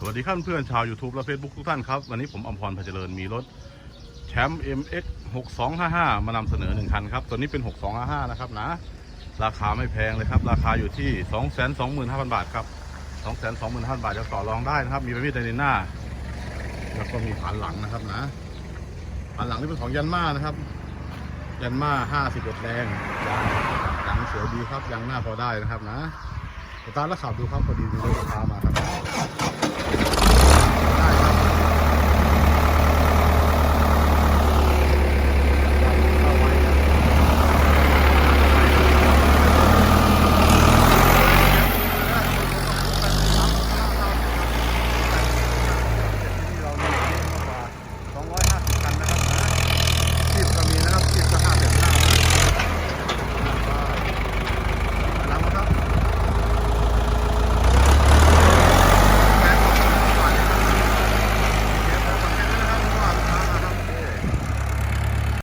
สวัสดีครับเพื่อนชาว YouTube และ Facebook ทุกท่านครับ วันนี้ผมอมพรพาเจริญมีรถแชมป์ MX 6255 มานำเสนอหนึ่งคันครับ ตัวนี้เป็น 6255 นะครับนะ ราคาไม่แพงเลยครับ ราคาอยู่ที่ 225,000 บาทครับ 225,000 บาทจะต่อรองได้นะครับ มีไฟมีดในหน้า แล้วก็มีผานหลังนะครับนะผานหลังนี่เป็นของยันมานะครับ ยันมา51แรงยางยางสวยดีครับยางหน้าพอได้นะครับนะตาแล้วขับดูครับพอดีมีรถคามา